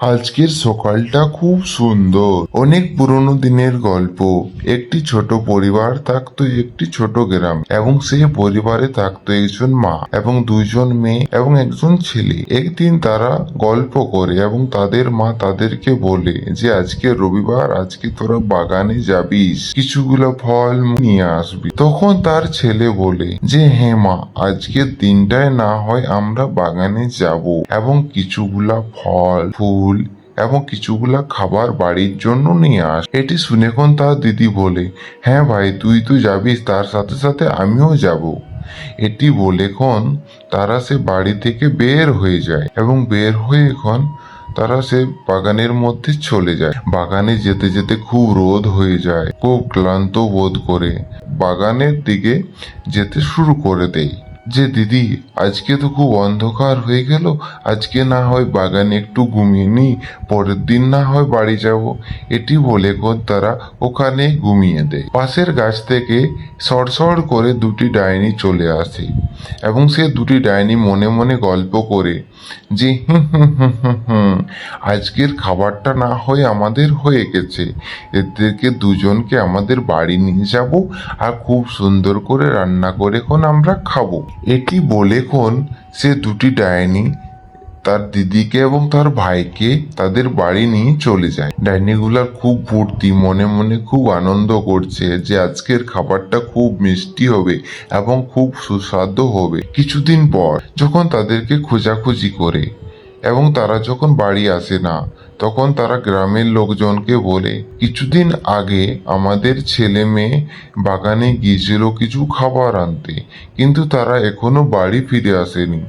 আজকের সকালটা খুব সুন্দর। অনেক পুরনো দিনের গল্প। একটি ছোট পরিবার থাকতো একটি ছোট গ্রাম এবং সেই পরিবারে থাকতো একজন মা এবং দুইজন মেয়ে এবং একজন ছেলে। একদিন তারা গল্প করে এবং তাদের মা তাদেরকে বলে যে, আজকে রবিবার, আজকে তোরা বাগানে যাবিস। কিছুগুলো ফল নিয়ে আসবি। তখন তার ছেলে বলে যে হ্যাঁ মা, আজকের দিনটায় না হয় আমরা বাগানে যাব এবং কিছুগুলা ফল, ফুল এবং কিছুগুলা খাবার বাড়ির জন্য নিয়ে আস। এটি শুনে কোন তার দিদি বলে হ্যাঁ ভাই, তুই তো যাবিস তার সাথে সাথে আমিও যাব। এটি বলে কোন তারা সে বাড়ি থেকে বের হয়ে যায় এবং বের হয়ে এখন তারা সে বাগানের মধ্যে চলে যায়। বাগানে যেতে যেতে খুব রোদ হয়ে যায়, খুব ক্লান্ত বোধ করে। বাগানের দিকে যেতে শুরু করে দেয়। যে দিদি, আজকে তো খুব অন্ধকার হয়ে গেল, আজকে না হয় বাগানে একটু ঘুমিয়ে নিই, পরের দিন না হয় বাড়ি যাব। এটি বলে তারা ওখানে ঘুমিয়ে দেয়। পাশের গাছ থেকে সড়সড় করে দুটি ডাইনি চলে আসে। এবং সে দুটি ডাইনি মনে মনে গল্প করে যে, হুম হুম হুম হুম হুম, আজকের খাবারটা না হয়ে আমাদের হয়ে গেছে। এদেরকে দুজনকে আমাদের বাড়ি নিয়ে যাব আর খুব সুন্দর করে রান্না করে কোন আমরা খাব। এটি বলে কোন সে দুটি ডাইনি তার দিদিকে এবং তার ভাইকে তাদের বাড়ি নিয়ে চলে যায়। ডাইনিগুলার খুব ভর্তি মনে মনে খুব আনন্দ করছে যে আজকের খাবারটা খুব মিষ্টি হবে এবং খুব সুস্বাদু হবে। কিছুদিন পর যখন তাদেরকে খোঁজাখুঁজি করে এবং তারা যখন বাড়ি আসে না তখন তারা গ্রামের লোকজনকে বলে, কিছুদিন আগে আমাদের ছেলে মেয়ে বাগানে গিয়েছিল কিছু খাবার আনতে, কিন্তু তারা এখনও বাড়ি ফিরে আসেনি।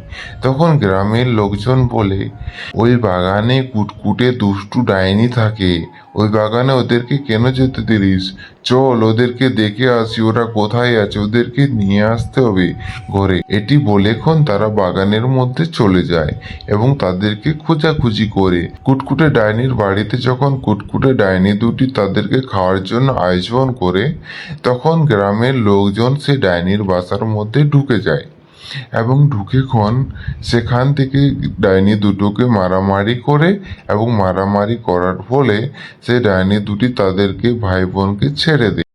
তখন গ্রামের লোকজন বলে, ওই বাগানে কুটকুটে দুষ্টু ডাইনি থাকে ওই বাগানে ওদেরকে কেন যেতে দিলিস? চল, ওদেরকে দেখে আসি, ওরা কোথায় আছে ওদেরকে নিয়ে আসতে হবে ঘরে। এটি বলেক্ষণ তারা বাগানের মধ্যে চলে যায় এবং তাদেরকে খোঁজাখুঁজি করে। কুটকুটে ডাইনির বাড়িতে যখন কুটকুটে ডাইনি দুটি তাদেরকে খাওয়ার জন্য আয়োজন করে, তখন গ্রামের লোকজন সে ডাইনির বাসার মধ্যে ঢুকে যায়। এবং ঢুকে ক্ষণ সেখান থেকে ডাইনি দুটোকে মারামারি করে এবং মারামারি করার ফলে সে ডাইনি দুটি তাদেরকে ভাই বোনকে ছেড়ে দেয়।